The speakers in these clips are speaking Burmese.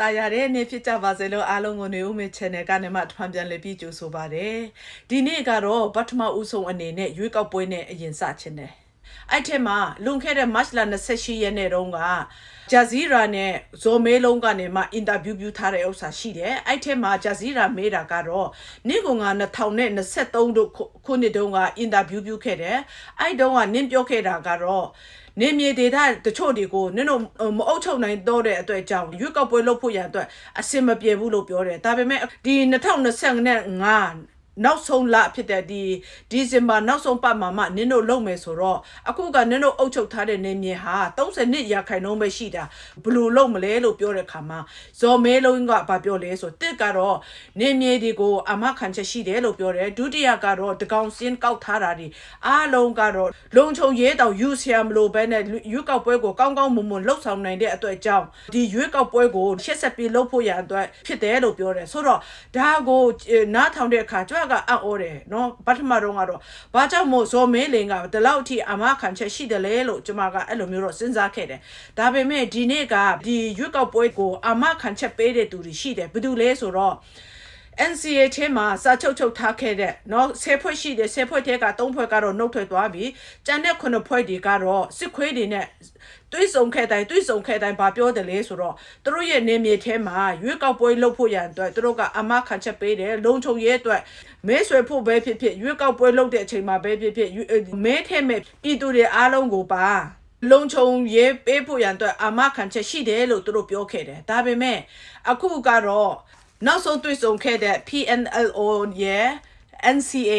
တာယာတဲ့နေ့ဖြစ်ကြပါစေလို့အားလုံးကိုနေဦးမေ channel ကနေမှထွန်ပြန်လေပြီးကြိုဆိုပါရစေဒီနေ့ကတော့ပထမဦးဆုံးအနေနဲ့ရွေးကောက်ပွဲနဲ့အရင်စချင်တယ်အဲ့ထက်မှာလွန်ခဲ့တဲ့ March လ28ရက်နေ့တုန်းကဂျာဇီရာနဲ့ဇိုမဲလုံးကနေမှအင်တာဗျူးပြုထားတဲ့ဥစ္စာရှိတယ်အဲ့ထက်မှာဂျာဇီရာမေးတာကတော့နေ့ကငါ2023တို့ခုနှစ်တုန်းကအင်တာဗျူးပြုခဲ့တယ်အဲ့တုန်းကနင်းပြောခဲ့တာကတော့ နေမြေဒေတာတချို့တွေကိုနင်တို့မအုပ်ချုပ်နိုင်တော့တဲ့အတွက်ကြောင့်ရွေးကောက်ပွဲလုပ်ဖို့ရန်အတွက်အစင်မပြေဘူးလို့ပြောတယ်ဒါပေမဲ့ဒီ2025 နောက်ဆုံးလဖြစ်တဲ့ဒီဒီဇင်ဘာနောက်ဆုံးပတ်မှာမှနင်တို့လုံမယ်ဆိုတော့အခုကနင်တို့အုပ်ချုပ်ထားတဲ့နေမြေဟာ30နှစ်ရာခိုင်နှုန်းပဲရှိတာဘယ်လိုလုပ်မလဲလို့ပြောတဲ့ခါမှာဇော်မဲလုံးကဘာပြောလဲဆိုတစ်ကတော့နေမြေတွေကိုအမခံချက်ရှိတယ်လို့ပြောတယ်ဒုတိယကတော့တကောင်စင်းကောက်ထားတာဒီအားလုံးကတော့လုံခြုံရေးတောင်ယူဆရာမလို့ပဲနဲ့ရွေးကောက်ပွဲကိုကောင်းကောင်းမွန်မွန်လှုပ်ဆောင်နိုင်တဲ့အတွက်ကြောင့်ဒီရွေးကောက်ပွဲကိုရှက်ဆက်ပြီးလှုပ်ဖို့ရန်အတွက်ဖြစ်တယ်လို့ပြောတယ်ဆိုတော့ဒါကိုနားထောင်တဲ့အခါကျွတ်ကအံ့ဩတယ်နော်ပထမတော့ကတော့ဘာကြောင့်မို့ဇော်မဲလင်ကဒီလောက်အထိအမခံချက်ရှိတယ်လဲလို့ကျွန်မကအဲ့လိုမျိုးတော့စဉ်းစားခဲ့တယ်ဒါပေမဲ့ဒီနေ့ကဒီရွက်ကောက်ပွဲကိုအမခံချက်ပေးတဲ့သူတွေရှိတယ်ဘယ်သူလဲဆိုတော့ NCA ထဲမှာစာချုပ်ချုပ်ထားခဲ့တဲ့เนาะဆယ်ဖွဲ့ရှိတယ်ဆယ်ဖွဲ့ထဲကသုံးဖွဲ့ကတော့နှုတ်ထွက်သွားပြီကျန်တဲ့ခုနှစ်ဖွဲ့တွေကတော့စစ်ခွေးတွေနဲ့ တွေးဆုံခဲ့တိုင်းတွေးဆုံခဲ့တိုင်းဘာပြောတယ်လဲဆိုတော့သူတို့ရဲ့နေမြေထဲမှာရွေးကောက်ပွဲလုပ်ဖို့ရန်အတွက်သူတို့ကအမခံချက်ပေးတယ်လုံခြုံရေးအတွက်မဲဆွယ်ဖို့ပဲဖြစ်ဖြစ်ရွေးကောက်ပွဲလုပ်တဲ့အချိန်မှာပဲဖြစ်ဖြစ်မဲထဲမဲ့ပြည်သူတွေအားလုံးကိုပါလုံခြုံရေးပေးဖို့ရန်အတွက်အမခံချက်ရှိတယ်လို့သူတို့ပြောခဲ့တယ်ဒါပေမဲ့အခုကတော့နောက်ဆုံးတွေ့ဆုံခဲ့တဲ့ PNLO ရဲ့ NCA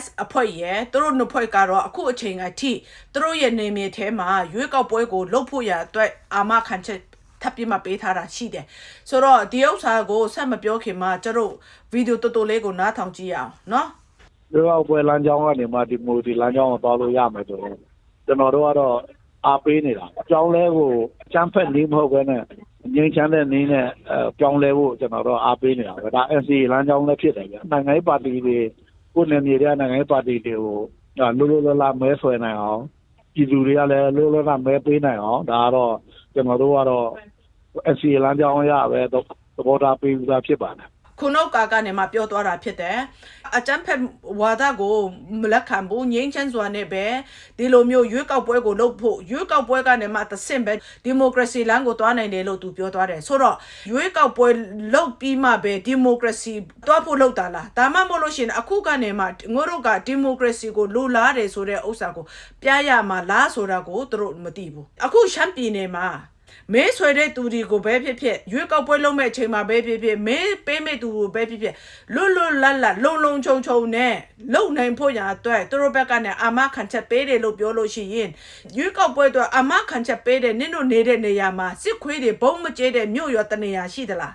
S အဖွဲ့ရဲ့သူတို့နှစ်ဖွဲ့ကတော့အခုအချိန်အထိသူတို့ရဲ့နေမြေထဲမှာရွေးကောက်ပွဲကိုလုပ်ဖို့ရအတွက်အာမခံချက်ထပ်ပြီးမှပေးထားတာရှိတယ်ဆိုတော့ဒီဥစ္စာကိုဆက်မပြောခင်မှာကျတို့ဗီဒီယိုတော်တော်လေးကိုနားထောင်ကြည့်ရအောင်နော်ရွေးကောက်ပွဲလမ်းကြောင်းကနေမှဒီမိုဒီလမ်းကြောင်းကိုသွားလို့ရမယ်ဆိုတော့ကျွန်တော်တို့ကတော့အားပေးနေတာအကြောင်းလဲကိုအချမ်းဖက်နေမဟုတ်ဘဲနဲ့ငြိမ်းချမ်းတဲ့နည်းနဲ့အဲပြောင်းလဲဖို့ကျွန်တော်တို့အားပေးနေတာပဲဒါ NCA လမ်းကြောင်းလည်းဖြစ်တယ်ဗျနိုင်ငံရေးပါတီတွေ ကိုယ်နယ်မြေတဲ့နိုင်ငံရေးပါတီတွေကိုလိုလိုလားလားမဲဆွဲနိုင်အောင် ပြည်သူတွေကလည်းလိုလိုလားမဲပေးနိုင်အောင် ဒါကတော့ ကျွန်တော်တို့ကတော့ NCA လမ်းကြောင်းရပဲ သဘောထားပေးပြီးသား ဖြစ်ပါတယ် ခုနောက်ကကနေမှပြောသွားတာဖြစ်တယ်အကြမ်းဖက်ဝါဒကိုမလက်ခံဘူးငြိမ်းချမ်းစွာနဲ့ပဲဒီလိုမျိုးရွေးကောက်ပွဲကိုလုပ်ဖို့ရွေးကောက်ပွဲကနေမှတစ်ဆင့်ပဲဒီမိုကရေစီလမ်းကိုသွားနိုင်တယ်လို့သူပြောသွားတယ်ဆိုတော့ရွေးကောက်ပွဲလုပ်ပြီးမှပဲဒီမိုကရေစီသွားဖို့လုပ်တာလားဒါမှမဟုတ်လို့ရှိရင်အခုကနေမှငို့တို့ကဒီမိုကရေစီကိုလိုလားတယ်ဆိုတဲ့ဥစ္စာကိုပြရမှာလားဆိုတာကိုသူတို့မသိဘူးအခုရှမ်းပြည်နယ်မှာ မဲဆွဲတဲ့သူတွေကိုပဲဖြစ်ဖြစ်ရွေးကောက်ပွဲလုပ်မဲ့အချိန်မှာပဲဖြစ်ဖြစ်မဲပေးမဲ့သူကိုပဲဖြစ်ဖြစ်လွတ်လွတ်လပ်လပ်လုံလုံခြုံခြုံနဲ့လုံနိုင်ဖို့ရာအတွက်သူတို့ဘက်ကနဲ့အာမခံချက်ပေးတယ်လို့ပြောလို့ရှိရင်ရွေးကောက်ပွဲအတွက်အာမခံချက်ပေးတယ်နင့်တို့နေတဲ့နေရာမှာစစ်ခွေးတွေဘုံမကျဲတဲ့မြို့ရောတနေရာရှိသလား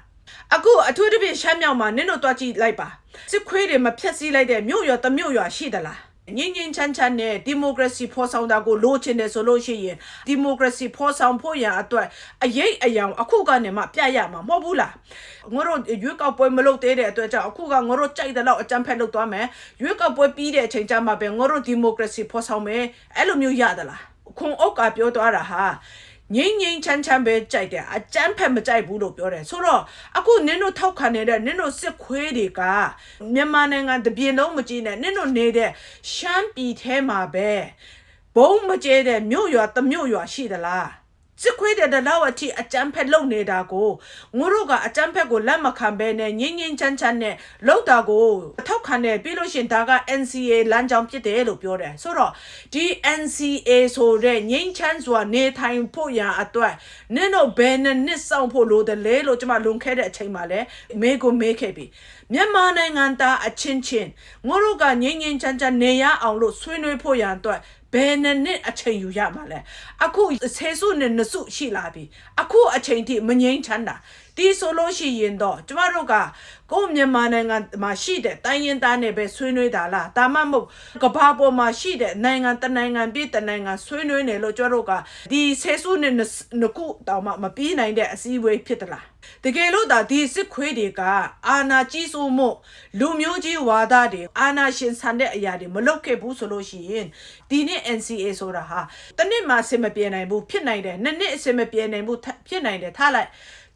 အခုအထူးသဖြင့်ရှမ်းမြောက်မှာနင့်တို့တွားကြည့်လိုက်ပါစစ်ခွေးတွေမဖြက်စီးလိုက်တဲ့မြို့ရောတမြို့ရောရှိသလား ငင်းငင်းချမ်းချမ်းနဲ့ဒီမိုကရေစီဖော်ဆောင်တာကိုလိုချင်တယ်ဆိုလို့ရှိရင်ဒီမိုကရေစီဖော်ဆောင်ဖို့ရန်အတွက်အရေးအယောင်အခုကနေမှပြရမှာမဟုတ်ဘူးလားငါတို့ရွေးကောက်ပွဲမလုပ်သေးတဲ့အတွက်ကြောင့်အခုကငါတို့ကြိုက်တဲ့လောက်အကြမ်းဖက်လုပ်သွားမယ်ရွေးကောက်ပွဲပြီးတဲ့အချိန်ကျမှပဲငါတို့ဒီမိုကရေစီဖော်ဆောင်မယ်အဲ့လိုမျိုးရသလားခွန်အုပ်ကပြောသွားတာဟာ ငိမ့်ငိမ့်ချမ်းချမ်းပဲကြိုက်တယ်အကြမ်းဖက်မကြိုက်ဘူးလို့ပြောတယ်ဆိုတော့အခုနင်တို့ထောက်ခံနေတဲ့နင်တို့စစ်ခွေးတွေကမြန်မာနိုင်ငံတပြည်လုံးမကြည့်နဲ့နင်တို့နေတဲ့ရှမ်းပြည်ထဲမှာပဲဘုံမကျဲတဲ့မြို့ရွာတမြို့ရွာရှိသလား စစ်ခွေးတဲ့တလောက်အထိအကြမ်းဖက်လုပ်နေတာကိုငိုတို့ကအကြမ်းဖက်ကိုလက်မခံဘဲနဲ့ငင်းငင်းချမ်းချမ်းနဲ့လောက်တာကိုထောက်ခံတယ်ပြီးလို့ရှင်ဒါက NCA လမ်းကြောင်းဖြစ်တယ်လို့ပြောတယ်ဆိုတော့ဒီ NCA ဆိုတဲ့ငင်းချမ်းစွာနေထိုင်ဖို့ရန်အတွက်နင့်တို့ဘယ်နဲ့နှစ်ဆောင်ဖို့လိုတယ်လဲလို့ကျွန်မလွန်ခဲ့တဲ့အချိန်မှာလဲမေးကိုမေးခဲ့ပြီမြန်မာနိုင်ငံသားအချင်းချင်းငိုတို့ကငင်းငင်းချမ်းချမ်းနေရအောင်လို့ဆွေးနွေးဖို့ရန်အတွက် ဘယ်နဲ့နှစ်အချိန်ယူရမှာလဲအခုဆယ်စုနဲ့နှစ်စုရှိလာပြီအခုအချိန်ထိမငိမ့်ချမ်းတာဒီဆိုလို့ရှိရင်တော့ကျမတို့ကကိုယ့်မြန်မာနိုင်ငံမှာရှိတဲ့တိုင်းရင်းသားနဲ့ပဲဆွေးနွေးတာလားဒါမှမဟုတ်ကဘာပေါ်မှာရှိတဲ့နိုင်ငံတနိုင်ငံပြည်တနိုင်ငံဆွေးနွေးနေလို့ကျမတို့ကဒီဆယ်စုနဲ့နှစ်ခုတောင်မှမပြီးနိုင်တဲ့အစည်းအဝေးဖြစ်သလား တကယ်လို့ဒါဒီစစ်ခွေးတွေကအာနာကြီးစိုးမှုလူမျိုးကြီးဝါဒတွေအာနာရှင်ဆန်တဲ့အရာတွေမလုပ်ခဲ့ဘူးဆိုလို့ရှိရင်ဒီနေ့ NCA ဆိုတာဟာတစ်နှစ်မှအဆင်မပြေနိုင်ဘူးဖြစ်နိုင်တယ်နှစ်နှစ်အဆင်မပြေနိုင်ဘူးဖြစ်နိုင်တယ်ထားလိုက်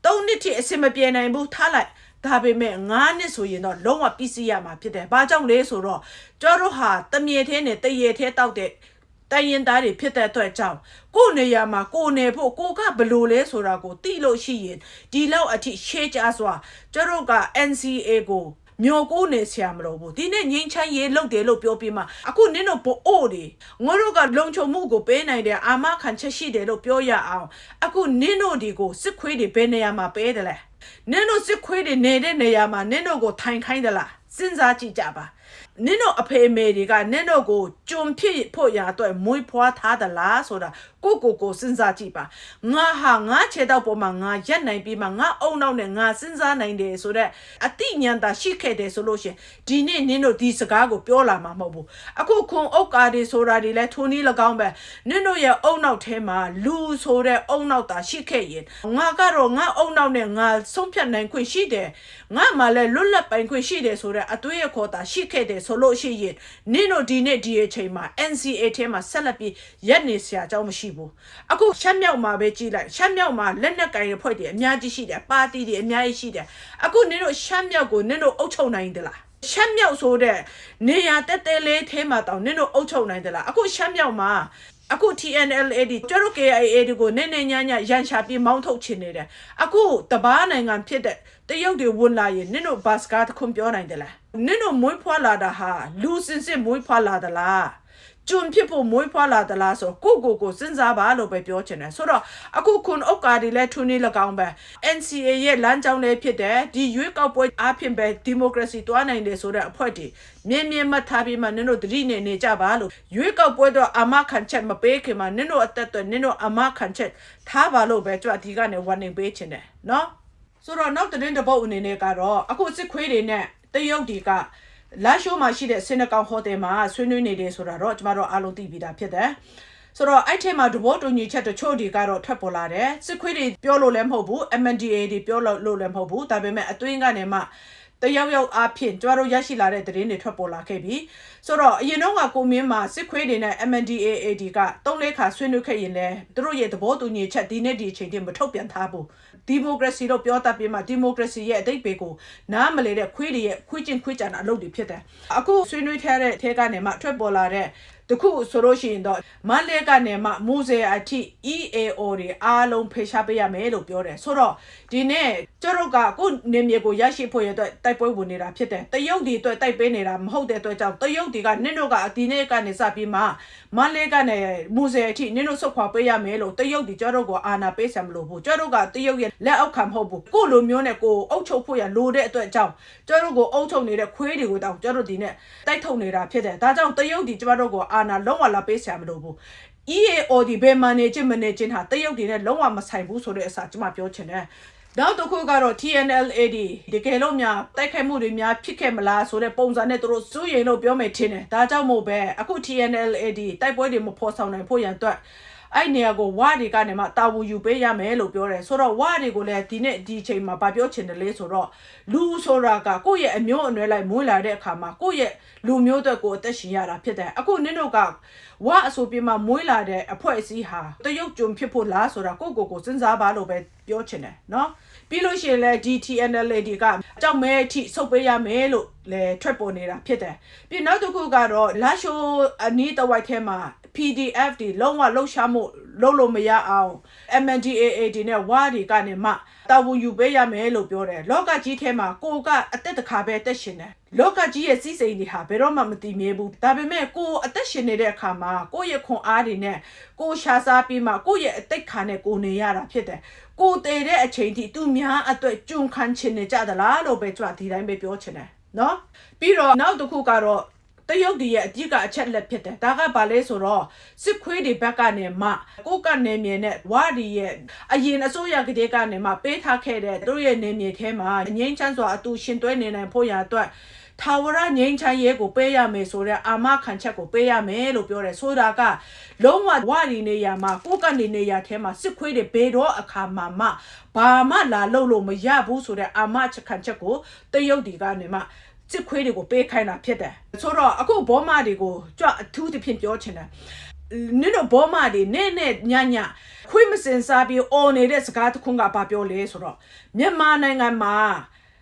၃နှစ်ထိအစင်မပြေနိုင်ဘူးထားလိုက်ဒါပေမဲ့9နှစ်ဆိုရင်တော့လုံးဝပြီးစီးရမှာဖြစ်တယ်။ဘာကြောင့်လဲဆိုတော့ကျောတို့ဟာတမြေသေးနဲ့တရေသေးတောက်တဲ့ တိုင်းရင်သားတွေဖြစ်တဲ့အတွက်ကြောင့်ကိုယ်နေရာမှာကိုယ်နေဖို့ကိုကဘယ်လိုလဲဆိုတာကိုသိလို့ရှိရင်ဒီလောက်အထိရှေးကြစွာကျောတို့က NCA ကိုမျိုးကိုနေဆရာမလို့ဘူးဒီနေ့ငင်းချမ်းရေးလုပ်တယ်လို့ပြောပြီးမှအခုနင်းတို့ပို့အို့တယ်ငါတို့ကလုံခြုံမှုကိုပေးနိုင်တဲ့အာမခံချက်ရှိတယ်လို့ပြောရအောင်အခုနင်းတို့ဒီကိုစစ်ခွေးတွေဘယ်နေရာမှာပေးတယ်လဲနင်းတို့စစ်ခွေးတွေနေတဲ့နေရာမှာနင်းတို့ကိုထိုင်ခိုင်းတယ်လားစဉ်းစားကြည့်ကြပါ နင်းတို့အဖေအမေတွေကနင်းတို့ကိုကြုံဖြစ်ဖို့ရာအတွက်မွေးဖွားထားသလားဆိုတာ ကိုကိုကိုစဉ်းစားကြည့်ပါငါဟာငါခြေတော့ပေါ်မှာငါရက်နိုင်ပြီးမှငါအုံနောက်နဲ့ငါစဉ်းစားနိုင်တယ်ဆိုတော့အတိညာဏ်သာရှိခဲ့တယ်ဆိုလို့ရှရင်ဒီနေ့နင်းတို့ဒီစကားကိုပြောလာမှာမဟုတ်ဘူးအခုခွန်အုတ်ကားတွေဆိုတာတွေလဲထိုနည်း၎င်းပဲနင်းတို့ရဲ့အုံနောက်ထဲမှာလူဆိုတဲ့အုံနောက်သာရှိခဲ့ရင်ငါကတော့ငါအုံနောက်နဲ့ငါဆုံးဖြတ်နိုင်ခွင့်ရှိတယ်ငါမှလည်းလွတ်လပ်ပိုင်ခွင့်ရှိတယ်ဆိုတဲ့အတွေ့အခေါ်သာရှိခဲ့တယ်ဆိုလို့ရှိရင်နင်းတို့ဒီနေ့ဒီအချိန်မှာ NCA ထဲမှာဆက်လက်ပြီးရက်နေစရာအကြောင်းမရှိဘူးအခုရှမ်းမြောက်မှာပဲကြည်လိုက်ရှမ်းမြောက်မှာလက်နက်ကင်ရဖွဲ့တွေအများကြီးရှိတယ်ပါတီတွေအများကြီးရှိတယ်အခုနင်းတို့ရှမ်းမြောက်ကိုနင်းတို့အုပ်ချုပ်နိုင်သလားရှမ်းမြောက်ဆိုတဲ့နေရာတက်တဲလေးထဲမှာတောင်နင်းတို့အုပ်ချုပ်နိုင်သလားအခုရှမ်းမြောက်မှာအခု TNLAD ကျတို့ KIA ဒီကိုနေနေညညရန်ရှာပြီးမောင်းထုတ်ချင်နေတယ်အခုတပားနိုင်ငံဖြစ်တဲ့တရုတ်တွေဝင်လာရင်နင်တို့ဘတ်စကားတခွန်ပြောနိုင်တယ်လားနင်တို့မွေးဖွားလာတာဟာလူစင်စစ်မွေးဖွားလာသလား ကျွန်းဖြစ်ဖို့မွေးဖွားလာသလားဆိုကိုကိုကိုစဉ်းစားပါလို့ပဲပြောချင်တယ်ဆိုတော့အခုခွန်ဥက္ကာတွေလည်းထူနေလကောင်းပဲ NCA ရဲ့လမ်းကြောင်းလည်းဖြစ်တယ်ဒီရွေးကောက်ပွဲအားဖြင့်ပဲဒီမိုကရေစီတွားနိုင်တယ်ဆိုတဲ့အဖွဲ့တွေမြင်းမြင်းမထားပြီးမှနင်တို့တတိနေနေကြပါလို့ရွေးကောက်ပွဲတော့အမခံချက်မပေးခင်မှာနင်တို့အသက်တွေနင်တို့အမခံချက်ထားပါလို့ပဲကြွဒီကနေ warning ပေးချင်တယ်နော်ဆိုတော့နောက်သတင်းတစ်ပုတ်အနေနဲ့ကတော့အခုစစ်ခွေးတွေနဲ့တရုတ်တွေက လာရှိုးမှာရှိတဲ့စင်နကောင်ဟိုတယ်မှာဆွေးနွေးနေတယ်ဆိုတာတော့ကျမတို့အားလုံးသိပြီးသားဖြစ်တယ်ဆိုတော့အဲ့ထဲမှာတဘောတူညီချက်တချို့တွေကတော့ထွက်ပေါ်လာတယ်စစ်ခွေးတွေပြောလို့လည်းမဟုတ်ဘူး MNDA တွေပြောလို့လည်းမဟုတ်ဘူးဒါပေမဲ့အတွင်းကနေမှ တယောက်ယောက်အားဖြင့်ကျမတို့ရရှိလာတဲ့သတင်းတွေထွက်ပေါ်လာခဲ့ပြီဆိုတော့အရင်တော့ကကိုမင်းမှာစစ်ခွေးတွေနဲ့ MNDAA ကတုံးလေးခါဆွေးနွေးခဲ့ရင်လည်းသူတို့ရဲ့သဘောတူညီချက်ဒီနေ့ဒီအချိန်ထိမထုတ်ပြန်ထားဘူးဒီမိုကရေစီလို့ပြောတတ်ပြီးမှဒီမိုကရေစီရဲ့အတိတ်ပေကိုနားမလဲတဲ့ခွေးတွေရဲ့ခွေးချင်းခွေးကြံအလုပ်တွေဖြစ်တယ်အခုဆွေးနွေးထားတဲ့ထဲကနေမှထွက်ပေါ်လာတဲ့ တခုဆိုလို့ရှိရင်တော့မန္တလေးကနေမှမူဇေအထိ EAO တွေအားလုံးဖေရှားပေးရမယ်လို့ပြောတယ်ဆိုတော့ဒီနေ့ကျတို့ကကိုယ့်နေမြေကိုရရှိဖို့ရတဲ့တိုက်ပွဲဝင်နေတာဖြစ်တယ်တရုတ်တွေအတွက်တိုက်ပေးနေတာမဟုတ်တဲ့အတွက်ကြောင့်တရုတ်တွေကနင့်တို့ကဒီနေ့ကနေစပြီးမှမန္တလေးကနေမူဇေအထိနင့်တို့ဆုတ်ခွာပေးရမယ်လို့တရုတ်တွေကျတို့ကိုအာဏာပေးဆံမလို့ဘူးကျတို့ကတရုတ်ရဲ့လက်အောက်ခံမဟုတ်ဘူးကိုယ့်လိုမျိုးနဲ့ကိုယ်အုပ်ချုပ်ဖို့ရလိုတဲ့အတွက်ကြောင့်ကျတို့ကိုအုပ်ချုပ်နေတဲ့ခွေးတွေကိုတောင်ကျတို့ဒီနေ့တိုက်ထုတ်နေတာဖြစ်တယ်ဒါကြောင့်တရုတ်တွေကျတို့ကိုအာဏာလုံးဝလာပေးဆံမလို့ဘူး EAO ဒီဘယ်မှနေချင်းမနေချင်းဟာတရုတ်တွေနဲ့လုံးဝမဆိုင်ဘူးဆိုတဲ့အစားကျွန်မပြောချင်တယ်နောက်တစ်ခုကတော့ TNLAD တကယ်လို့များတိုက်ခိုက်မှုတွေများဖြစ်ခဲ့မလားဆိုတဲ့ပုံစံနဲ့သူတို့စိုးရိမ်လို့ပြောမယ်ထင်တယ်ဒါကြောင့်မို့ပဲအခု TNLAD တိုက်ပွဲတွေမဖော်ဆောင်နိုင်ဖို့ရန်အတွက် အဲ့နေရာကိုဝါတွေကနေမှတာဝန်ယူပေးရမယ်လို့ပြောတယ်ဆိုတော့ဝါတွေကိုလည်းဒီနေ့ဒီအချိန်မှာဗာပြောချင်တယ်လေဆိုတော့လူဆိုတာကကိုယ့်ရဲ့အမျိုးအနွယ်လိုက်မွေးလာတဲ့အခါမှာကိုယ့်ရဲ့လူမျိုးအတွက်ကိုအသက်ရှင်ရတာဖြစ်တယ်အခုနင်းတို့ကဝါအဆိုပြမှာမွေးလာတဲ့အဖွဲ့အစည်းဟာတရုတ်ကြုံဖြစ်ဖို့လားဆိုတာကိုယ့်ကိုယ်ကိုစဉ်းစားပါလို့ပဲပြောချင်တယ်နော်ပြီးလို့ရှိရင်လည်း GTNL တွေကအကြောက်မဲအထိစုပ်ပေးရမယ်လို့လည်းထွက်ပေါ်နေတာဖြစ်တယ်ပြီးနောက်တစ်ခုကတော့လာရှိုးအနီးတစ်ဝိုက်ထဲမှာ PDF တွေလုံးဝလှုပ်ရှားမှုလုပ်လို့မရအောင် MNDAA တွေနဲ့ဝါတွေကနေမှတာဝန်ယူပေးရမယ်လို့ပြောတယ်လောကကြီးထဲမှာကိုကအသက်တစ်ခါပဲအသက်ရှင်တယ်လောကကြီးရဲ့စီးစိမ်တွေဟာဘယ်တော့မှမတည်မြဲဘူးဒါပေမဲ့ကိုအသက်ရှင်နေတဲ့အခါမှာကိုရဲ့ခွန်အားတွေနဲ့ကိုရှာစားပြီးမှကိုရဲ့အသက်ခါနဲ့ကိုနေရတာဖြစ်တယ်ကိုတည်တဲ့အချိန်ထိသူများအတွက်ကြုံခံချင်နေကြသလားလို့ပဲကြွဒီတိုင်းပဲပြောချင်တယ်နော်ပြီးတော့နောက်တစ်ခုကတော့တ ရုတ်ဒီရဲ့အကြီးကအချက်လက်ဖြစ်တယ်ဒါကဘာလဲဆိုတော့စစ်ခွေးတွေဘက်ကနေမှကိုကနေမြေနဲ့ဝါဒီရဲ့အရင်အစိုးရကလေးကနေမှပေးထားခဲ့တဲ့သူတို့ရဲ့နေမြေထဲမှာငိမ့်ချမ်းစွာအတူရှင်တွဲနေနိုင်ဖို့ရအတွက်ထာဝရငိမ့်ချမ်းရဲကိုပေးရမယ်ဆိုတဲ့အာမခံချက်ကိုပေးရမယ်လို့ပြောတယ်ဆိုတာကလုံးဝဝါဒီနေရာမှာကိုကနေနေရာထဲမှာစစ်ခွေးတွေဘေတော့အခါမှာမှဘာမှလာလို့လို့မရဘူးဆိုတဲ့အာမချက်ခံချက်ကိုတရုတ်ဒီကနေမှ စစ်ခွေးတွေကိုပေးခိုင်းတာဖြစ်တယ်ဆိုတော့အခုဘောမတွေကိုကြွအထူးသဖြင့်ပြောချင်တယ်နင်တို့ဘောမတွေနဲ့နဲ့ညညခွေးမစင်စားပြီးအော်နေတဲ့စကားတစ်ခုကဘာပြောလဲဆိုတော့မြန်မာနိုင်ငံမှာ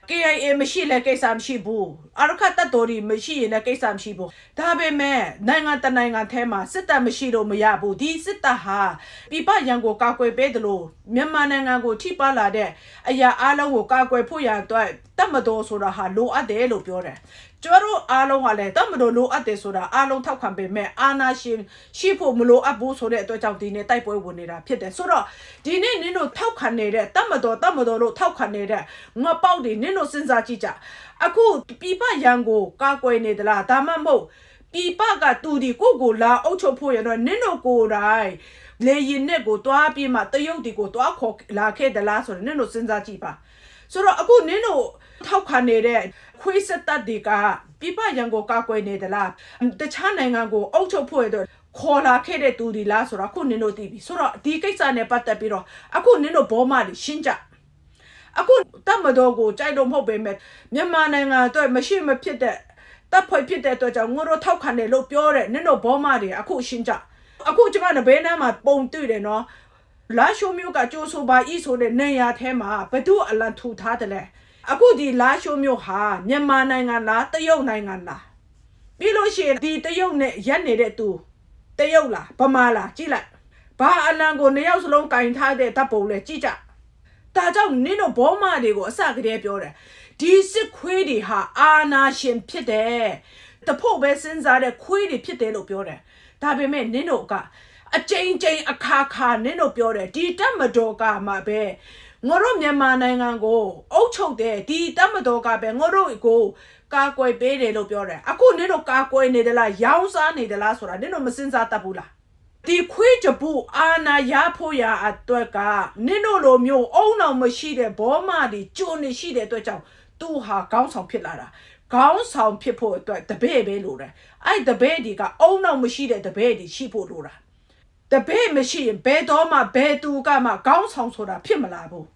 KIA မရှိလဲကိစ္စမရှိဘူးအရခတ်တတော်ဒီမရှိရင်လည်းကိစ္စမရှိဘူးဒါပေမဲ့နိုင်ငံတနိုင်ငံထဲမှာစစ်တပ်မရှိလို့မရဘူးဒီစစ်တပ်ဟာပြပရန်ကိုကာကွယ်ပေးတယ်လို့မြန်မာနိုင်ငံကိုထိပါလာတဲ့အရာအလုံးကိုကာကွယ်ဖို့ရအတွက် တတ်မတော်ဆိုတာဟာလိုအပ်တယ်လို့ပြောတယ်ကျတို့အားလုံးကလည်းတတ်မတော်လိုအပ်တယ်ဆိုတာအားလုံးထောက်ခံပေမဲ့အာနာရှင်ရှိဖို့မလိုအပ်ဘူးဆိုတဲ့အတွက်ကြောင့်ဒီနေ့တိုက်ပွဲဝင်နေတာဖြစ်တယ်ဆိုတော့ဒီနေ့နင်တို့ထောက်ခံနေတဲ့တတ်မတော်တတ်မတော်လို့ထောက်ခံနေတဲ့ငါပေါက်တွေနင်တို့စဉ်းစားကြည့်ကြအခုပြပရန်ကိုကာကွယ်နေသလားဒါမှမဟုတ်ပြပကတူဒီကိုကိုလာအုပ်ချုပ်ဖို့ရတော့နင်တို့ကိုယ်တိုင်လေရင်နဲ့ကိုတွားပြီးမှတရုတ်ဒီကိုတွားခေါ်လာခဲ့သလားဆိုတော့နင်တို့စဉ်းစားကြည့်ပါဆိုတော့အခုနင်တို့ ထောက်ခံနေတဲ့ခွေးစက်တပ်တွေကပြပရန်ကိုကာကွယ်နေသလားတခြားနိုင်ငံကိုအုပ်ချုပ်ဖို့ရတော့ခေါ်လာခဲ့တဲ့သူဒီလားဆိုတော့အခုနင်တို့သိပြီဆိုတော့ဒီကိစ္စနဲ့ပတ်သက်ပြီးတော့အခုနင်တို့ဘောမတွေရှင်းကြအခုတတ်မတော်ကိုကြိုက်တော့မဟုတ်ပေမဲ့မြန်မာနိုင်ငံအတွက်မရှိမဖြစ်တဲ့တပ်ဖွဲ့ဖြစ်တဲ့အတွက်ကြောင့်ငါတို့ထောက်ခံတယ်လို့ပြောတယ်နင်တို့ဘောမတွေအခုရှင်းကြအခုကျမတို့ဘေးနားမှာပုံတွေ့တယ်နော်လာရှိုမျိုးကကြိုးဆိုပါဤဆိုတဲ့နေရာထဲမှာဘသူအလံထူထားတယ်လဲ အခုဒီလာရှိုမျိုးဟာမြန်မာနိုင်ငံလားတရုတ်နိုင်ငံလားပြီးလို့ရှိရင်ဒီတရုတ်နဲ့ရက်နေတဲ့သူတရုတ်လားဗမာလားကြည့်လိုက်ဘာအလံကိုနှစ်ယောက်စလုံးကင်ထားတဲ့တပ်ပုံလဲကြည့်ကြဒါကြောင့်နင်တို့ဘောမတွေကိုအစကတည်းကပြောတယ်ဒီစစ်ခွေးတွေဟာအာနာရှင်ဖြစ်တယ်တဖို့ပဲစဉ်းစားတဲ့ခွေးတွေဖြစ်တယ်လို့ပြောတယ်ဒါပေမဲ့နင်တို့ကအကြိမ်ကြိမ်အခါခါနင်တို့ပြောတယ်ဒီတက်မတော်ကမှပဲ ငါတို့မြန်မာနိုင်ငံကိုအုပ်ချုပ်တယ်ဒီတက်မတော်ကပဲငါတို့ကိုကာကွယ်ပေးတယ်လို့ပြောတယ်အခုနင်တို့ကာကွယ်နေတယ်လားရောင်းစားနေတယ်လားဆိုတာနင်တို့မစဉ်းစားတတ်ဘူးလားဒီခွေးကြပူအာနာရဖို့ရအတွက်ကနင်တို့လိုမျိုးအုံအောင်မရှိတဲ့ဘောမတွေကြုံနေရှိတဲ့အတွက်ကြောင့်သူဟာခေါင်းဆောင်ဖြစ်လာတာခေါင်းဆောင်ဖြစ်ဖို့အတွက်တပည့်ပဲလိုတယ်အဲ့တပည့်ဒီကအုံအောင်မရှိတဲ့တပည့်ဒီရှိဖို့လိုတာ တပည့်မရှိရင်ဘယ်တော့မှဘယ်သူကမှခေါင်းဆောင်ဆိုတာဖြစ်မလာဘူး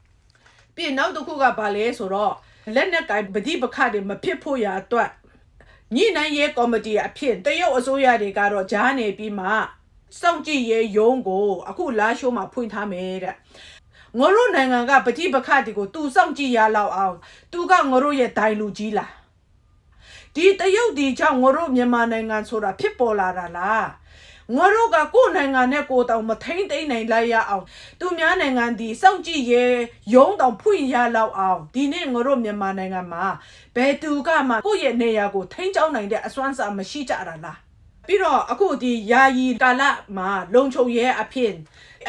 ပြီးရင်နောက်တစ်ခုကဘာလဲဆိုတော့လက်နက်ကင်ပฏิပခတွေမဖြစ်ဖို့ရအတွက်ညှိနှိုင်းရေးကော်မတီအဖြစ်တရုတ်အစိုးရတွေကတော့ဂျားနေပြီးမှစောင့်ကြည့်ရေးယုံကိုအခုလာရှိုးမှာဖွင့်ထားမယ်တဲ့ငါတို့နိုင်ငံကပဋိပက္ခတွေကိုသူစောင့်ကြည့်ရလောက်အောင်သူကငါတို့ရဲ့ဒိုင်လူကြီးလားဒီတရုတ်ဒီကြောင့်ငါတို့မြန်မာနိုင်ငံဆိုတာဖြစ်ပေါ်လာတာလား ငါတို့ကကိုယ့်နိုင်ငံနဲ့ကိုယ်တောင်မထိမ့်သိမ့်နိုင်လိုက်ရအောင်သူများနိုင်ငံဒီစောင့်ကြည့်ရဲယုံတောင်ဖွင့်ရလောက်အောင်ဒီနေ့ငါတို့မြန်မာနိုင်ငံမှာဘယ်သူကမှကိုယ့်ရဲ့နေရာကိုထိမ့်ချောင်းနိုင်တဲ့အစွမ်းစာမရှိကြတာလားပြီးတော့အခုဒီယာယီကာလမှာလုံချုံရဲအဖြစ်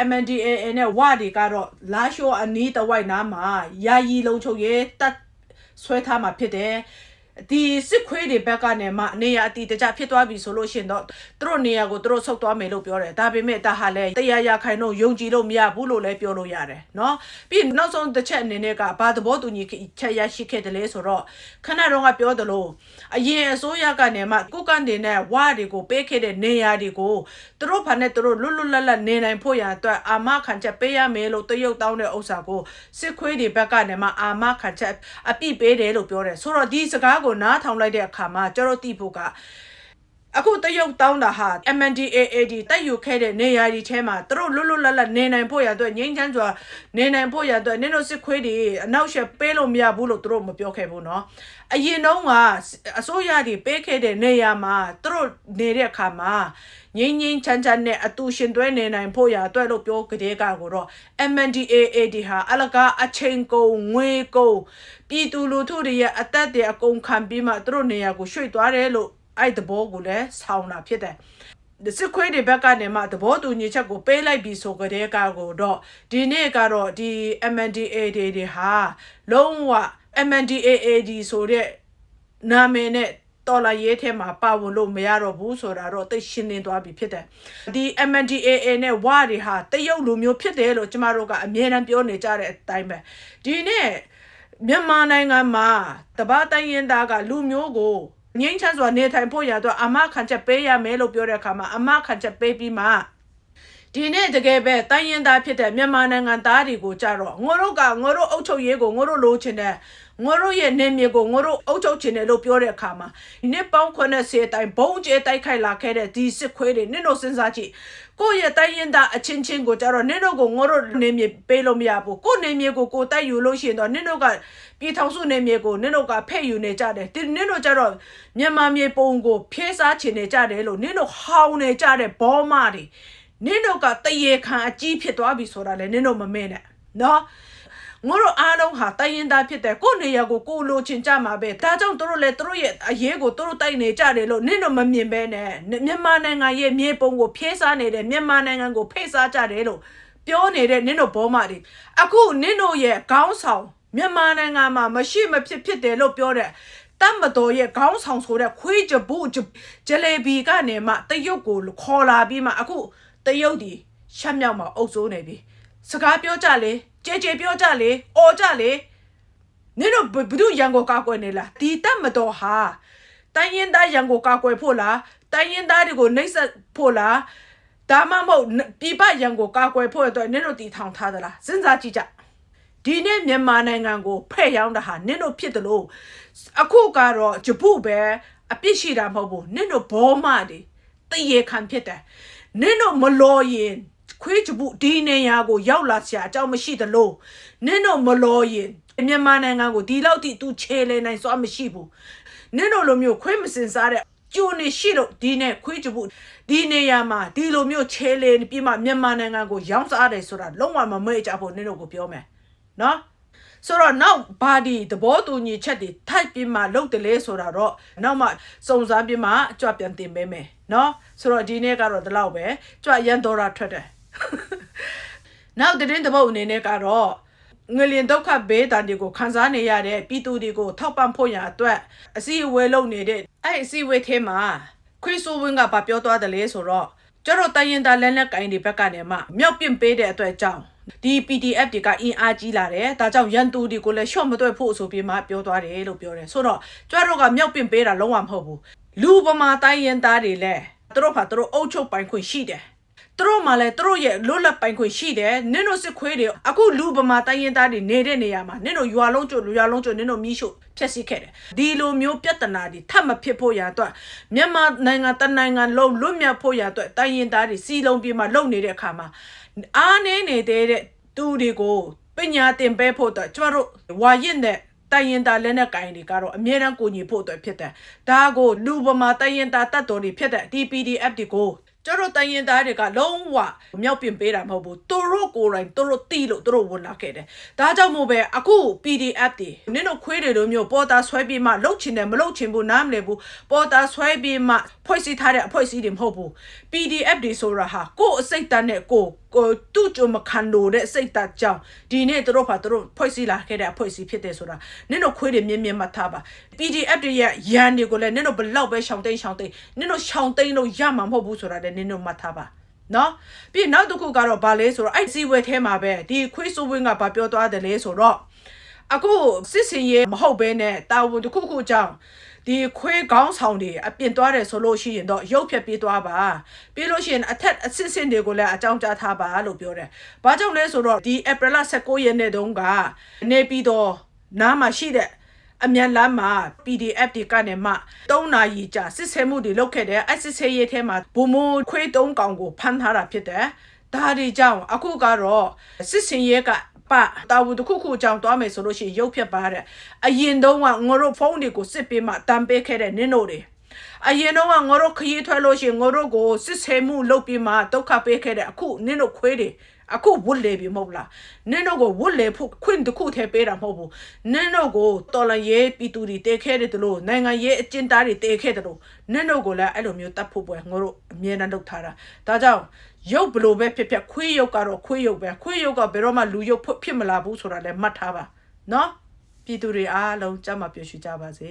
MNDAA နဲ့ဝတွေကတော့လာရှိုးအနီးတစ်ဝိုက်နားမှာယာယီလုံချုံရဲတက်ဆွဲထားမှာဖြစ်တယ် ဒီစစ်ခွေးတွေဘက်ကနေမှနေရအတီတကြဖြစ်သွားပြီဆိုလို့ရှရင်တော့သူတို့နေရာကိုသူတို့ဆုတ်သွားမယ်လို့ပြောတယ်ဒါပေမဲ့ဒါဟာလည်းတရားရခိုင်တော့ယုံကြည်လို့မရဘူးလို့လည်းပြောလို့ရတယ်เนาะပြီးရင်နောက်ဆုံးတစ်ချက်အနေနဲ့ကဘာသဘောတူညီချက်ရရှိခဲ့တယ်လဲဆိုတော့ခဏတော့ကပြောသလိုအရင်အစိုးရကနေမှကုတ်ကန်တွေနဲ့ဝါတွေကိုပေးခဲ့တဲ့နေရာတွေကိုသူတို့ဘာနဲ့သူတို့လွတ်လွတ်လပ်လပ်နေနိုင်ဖို့ရန်အတွက်အာမခံချက်ပေးရမယ်လို့တရုတ်တောင်းတဲ့ဥစ္စာကိုစစ်ခွေးတွေဘက်ကနေမှအာမခံချက်အပြစ်ပေးတယ်လို့ပြောတယ်ဆိုတော့ဒီစကား ကိုနားထောင်လိုက်တဲ့အခါမှာကျတော့တိဖို့က အခုတရုတ်တောင်းတာဟာ MNDAAD တိုက်ယူခဲ့တဲ့နေရာဒီထဲမှာသူတို့လွတ်လွတ်လပ်လပ်နေနိုင်ဖို့ရအတွက်ငြိမ်းချမ်းစွာနေနိုင်ဖို့ရအတွက်နင်တို့စစ်ခွေးတွေအနောက်ရှက်ပေးလို့မရဘူးလို့သူတို့မပြောခဲ့ဘူးเนาะအရင်တုန်းကအစိုးရတွေပေးခဲ့တဲ့နေရာမှာသူတို့နေတဲ့အခါမှာငိမ့်ငိမ့်ချမ်းချမ်းနဲ့အတူရှင်တွဲနေနိုင်ဖို့ရအတွက်လို့ပြောကြတဲ့ကကိုတော့ MNDAAD ဟာအလကားအချိန်ကုန်ငွေကုန်ပြည်သူလူထုတွေရဲ့အသက်တွေအကုန်ခံပြီးမှသူတို့နေရာကိုရွှေ့သွားတယ်လို့ အဲ့တဘောကိုလည်းဆောင်းတာဖြစ်တယ်ဒီစစ်ခွေးတွေဘက်ကနေမှသဘောတူညီချက်ကိုပေးလိုက်ပြီးဆိုကြတဲ့ကာကိုတော့ဒီနေ့ကတော့ဒီ MNDAA တွေတွေဟာလုံးဝ MNDAAD ဆိုတဲ့နာမည်နဲ့တော်လာရေးထဲမှာပါဝင်လို့မရတော့ဘူးဆိုတာတော့သိရှင်းနေသွားပြီဖြစ်တယ်ဒီ MNDAA နဲ့ဝါတွေဟာတရုတ်လူမျိုးဖြစ်တယ်လို့ကျမတို့ကအမြဲတမ်းပြောနေကြတဲ့အတိုင်းပဲဒီနေ့မြန်မာနိုင်ငံမှာတပတ်တိုင်းရင်သားကလူမျိုးကို ငိမ့်ချမ်းစွာနေထိုင်ဖို့ရတော့အမခံချက်ပေးရမယ်လို့ပြောတဲ့အခါမှာအမခံချက်ပေးပြီးမှ ဒဒီနေ့တကယ်ပဲတိုင်းရင်သားဖြစ်တဲ့မြန်မာနိုင်ငံသားတွေကိုကြတော့ငိုတို့ကငိုတို့အုပ်ချုပ်ရေးကိုငိုတို့လိုချင်တယ်ငိုတို့ရဲ့နေမြေကိုငိုတို့အုပ်ချုပ်ချင်တယ်လို့ပြောတဲ့အခါမှာဒီနေ့ပေါင်း90အတိုင်းဘုံကျဲတိုက်ခိုက်လာခဲ့တဲ့ဒီစစ်ခွေးတွေနင့်တို့စဉ်းစားကြည့်ကိုယ့်ရဲ့တိုင်းရင်သားအချင်းချင်းကိုကြတော့နင့်တို့ကိုငိုတို့နေမြေပေးလို့မရဘူးကိုယ့်နေမြေကိုကိုယ်တိုက်ယူလို့ရှိရင်တော့နင့်တို့ကပြည်ထောင်စုနေမြေကိုနင့်တို့ကဖဲ့ယူနေကြတယ်ဒီနင့်တို့ကြတော့မြန်မာမြေပုံကိုဖျဲစားချင်နေကြတယ်လို့နင့်တို့ဟောင်းနေကြတဲ့ဘောမတွေ နင်တို့ကတရေခံအကြီးဖြစ်သွားပြီဆိုတာလေနင်တို့မမင်းနဲ့နော်ငါတို့အားလုံးဟာတိုင်ရင်သားဖြစ်တဲ့ကိုယ့်နေရာကိုကိုယ်လိုချင်ကြမှာပဲဒါကြောင့်တို့လည်းတို့ရဲ့အရေးကိုတို့တိုက်နေကြတယ်လို့နင်တို့မမြင်ပဲနဲ့မြန်မာနိုင်ငံရဲ့မြေပုံကိုဖျဲစားနေတဲ့မြန်မာနိုင်ငံကိုဖိတ်စားကြတယ်လို့ပြောနေတဲ့နင်တို့ဘောမတွေအခုနင်တို့ရဲ့ခေါင်းဆောင်မြန်မာနိုင်ငံမှာမရှိမဖြစ်ဖြစ်တယ်လို့ပြောတဲ့တမ်မတော်ရဲ့ခေါင်းဆောင်ဆိုတဲ့ခွေးကြဘူးဂျလေဘီကနေမှတရုတ်ကိုခေါ်လာပြီးမှအခု တရုတ်ဒီရှက်မြောက်မှာအုပ်စိုးနေပြီစကားပြောကြလေကြဲကြဲပြောကြလေအော်ကြလေနင်တို့ဘဘသူရန်ကိုကာကွယ်နေလားဒီတက်မတော်ဟာတိုင်းရင်သားရန်ကိုကာကွယ်ဖို့လားတိုင်းရင်သားတွေကိုနှိပ်စက်ဖို့လားဒါမှမဟုတ်ပြပရန်ကိုကာကွယ်ဖို့အတွက်နင်တို့တီထောင်ထားသလားစဉ်းစားကြည့်ကြဒီနေ့မြန်မာနိုင်ငံကိုဖဲ့ရောက်တာဟာနင်တို့ဖြစ်တယ်လို့အခုကတော့ဂျပုပဲအပြစ်ရှိတာမဟုတ်ဘူးနင်တို့ဘောမတွေတရေခံဖြစ်တယ် နင်တို့မလော်ရင်ခွေးချပုဒီနေရာကိုရောက်လာစရာအကြောင်းမရှိသလိုနင်တို့မလော်ရင်မြန်မာနိုင်ငံကိုဒီလောက်ထိသူချေလေနိုင်စွာမရှိဘူးနင်တို့လိုမျိုးခွေးမစင်စားတဲ့ကျိုးနေရှိလို့ဒီနဲ့ခွေးချပုဒီနေရာမှာဒီလိုမျိုးချေလေပြီးမှမြန်မာနိုင်ငံကိုရောင်းစားတယ်ဆိုတာလုံးဝမမေ့ကြဖို့နင်တို့ကိုပြောမယ်နော် ဆိုတော့နောက်ဘာဒီသဘောတူညီချက်တွေထိုက်ပြီးမှလုပ်တယ်လေဆိုတာတော့နောက်မှစုံစမ်းပြီးမှကြွပြန်တင်ပေးမယ်နော်ဆိုတော့ဒီနေ့ကတော့ဒီလောက်ပဲကြွရန်တော်တာထွက်တယ်နောက်တဲ့တဲ့ဘုတ်အနေနဲ့ကတော့ငလျင်ဒုက္ခဘေးတန်တွေကိုခံစားနေရတဲ့ပြည်သူတွေကိုထောက်ပံ့ဖို့ရအတွက်အစည်းအဝေးလုပ်နေတဲ့အဲ့အစည်းအဝေးထဲမှာခရစ်ဆိုဝင်းကဗပြောသွားတယ်လေဆိုတော့ကျတော့တိုင်းရင်သားလက်နက်ကင်တွေဘက်ကနေမှမြောက်ပင့်ပေးတဲ့အတွက်ကြောင့် ဒီ PDF တွေကအင်အားကြီးလာတယ်ဒါကြောင့်ရန်သူတွေကိုလည်းရှော့မတွက်ဖို့ဆိုပြီးမှပြောသွားတယ်လို့ပြောတယ်ဆိုတော့ကျတော့ကမြောက်ပင့်ပေးတာလုံးဝမဟုတ်ဘူးလူပမာတိုင်းရင်သားတွေလည်းသူတို့ဖာသူတို့အုပ်ချုပ်ပိုင်ခွင့်ရှိတယ်သူတို့မှလည်းသူတို့ရဲ့လွတ်လပ်ပိုင်ခွင့်ရှိတယ်နင်တို့စစ်ခွေးတွေအခုလူပမာတိုင်းရင်သားတွေနေတဲ့နေရာမှာနင်တို့ရွာလုံးကျွတ်ရွာလုံးကျွတ်နင်တို့မီးရှို့ဖျက်ဆီးခဲ့တယ်ဒီလိုမျိုးပြဿနာတွေထပ်မဖြစ်ဖို့ရန်အတွက်မြန်မာနိုင်ငံတနိုင်ငံလုံးလွတ်မြောက်ဖို့ရန်အတွက်တိုင်းရင်သားတွေစီလုံးပြေးမှလုံနေတဲ့အခါမှာ အားနေနေတဲ့သူတွေကိုပညာသင်ပေးဖို့အတွက်ကျမတို့ဝါရင်တဲ့တိုင်းရင်သားလက်နက်ကင်တွေကတော့အမြဲတမ်းကိုညီဖို့အတွက်ဖြစ်တယ်။ဒါကိုလူပမာတိုင်းရင်သားတတ်တော်တွေဖြစ်တဲ့ DPDF တွေကိုကျတော့တိုင်းရင်သားတွေကလုံးဝမြောက်ပြင်ပေးတာမဟုတ်ဘူးသူတို့ကိုယ်တိုင်သူတို့တီးလို့သူတို့ဝင်လာခဲ့တယ်ဒါကြောင့်မို့ပဲအခု PDF တွေနင်တို့ခွေးတွေလိုမျိုးပေါ်တာဆွဲပြီးမှလှုပ်ချင်တယ်မလှုပ်ချင်ဘူးနားမလည်ဘူးပေါ်တာဆွဲပြီးမှဖွဲ့စည်းထားတဲ့အဖွဲ့အစည်းတွေမဟုတ်ဘူး PDF တွေဆိုတာဟာကိုယ်အစိတ်တန်းနဲ့ကိုယ် ကိုတူကြုံမခံလို့တဲ့စိတ်ဓာတ်ကြောင့်ဒီနေ့သူတို့ဖာသူတို့ဖွဲ့စည်းလာခဲ့တဲ့အဖွဲ့အစည်းဖြစ်တယ်ဆိုတာနင်တို့ခွေးတွေမြင်မြင်မှတ်ထားပါ PDF တွေရဲ့ရန်တွေကိုလည်းနင်တို့ဘလောက်ပဲရှောင်တိန်ရှောင်တိန်နင်တို့ရှောင်တိန်လို့ရမှာမဟုတ်ဘူးဆိုတာလည်းနင်တို့မှတ်ထားပါနော်ပြီးနောက်တစ်ခုကတော့ဗာလဲဆိုတော့အဲ့စီဝဲထဲမှာပဲဒီခွေးဆိုးဝင်းကဗာပြောသွားတယ်လေဆိုတော့ အခုစစ်စင်ရေးမဟုတ်ဘဲနဲ့တာဝန်တစ်ခုခုကြောင့်ဒီခွေးကောင်းဆောင်တွေအပြင်သွားတယ်ဆိုလို့ရှိရင်တော့ရုပ်ဖြတ်ပြေးသွားပါပြီးလို့ရှိရင်အထက်အစစ်စစ်တွေကိုလည်းအကြောင်းကြားထားပါလို့ပြောတယ်။ဘာကြောင့်လဲဆိုတော့ဒီ April 16ရက်နေ့တုန်းကနေပြီးတော့နားမှာရှိတဲ့အမြန်လမ်းမှာ PDF တွေကနေမှ3နာရီကြာစစ်ဆေးမှုတွေလုပ်ခဲ့တယ်အဲ့စစ်ဆေးရေးထဲမှာဘုံမိုးခွေး3កောင်ကိုဖမ်းထားတာဖြစ်တယ်ဒါတွေကြောင့်အခုကတော့စစ်စင်ရဲက ပတာဝူတစ်ခုခုကြောင့်တွားမယ်ဆိုလို့ရှိရင်ရုပ်ဖြတ်ပါတဲ့အရင်တုန်းကငါတို့ဖုန်းတွေကိုစစ်ပေးမှတန်ပေးခဲ့တဲ့နင်းတို့တွေအရင်တော့ငါတို့ခရီးထွက်လို့ရှိရင်ငါတို့ကိုစစ်ဆေးမှုလုပ်ပြီးမှဒုက္ခပေးခဲ့တဲ့အခုနင်းတို့ခွေးတွေ အခုဝတ်လေပြီမဟုတ်လားနင်းတို့ကိုဝတ်လေဖို့ခွင့်တစ်ခုထဲပေးတာမဟုတ်ဘူးနင်းတို့ကိုတော်လန်ရေးပြည်သူတွေတဲခဲတယ်လို့နိုင်ငံရေးအကျဉ်းသားတွေတဲခဲတယ်လို့နင်းတို့ကိုလည်းအဲ့လိုမျိုးတတ်ဖို့ပွဲငါတို့အမြဲတမ်းလုပ်ထားတာဒါကြောင့်ရုပ်ဘလို့ပဲဖြစ်ဖြစ်ခွေးရုပ်ကတော့ခွေးရုပ်ပဲခွေးရုပ်ကဘယ်တော့မှလူရုပ်ဖြစ်မလာဘူးဆိုတာလည်းမှတ်ထားပါနော်ပြည်သူတွေအားလုံးကြမ်းမပြောရှိကြပါစေ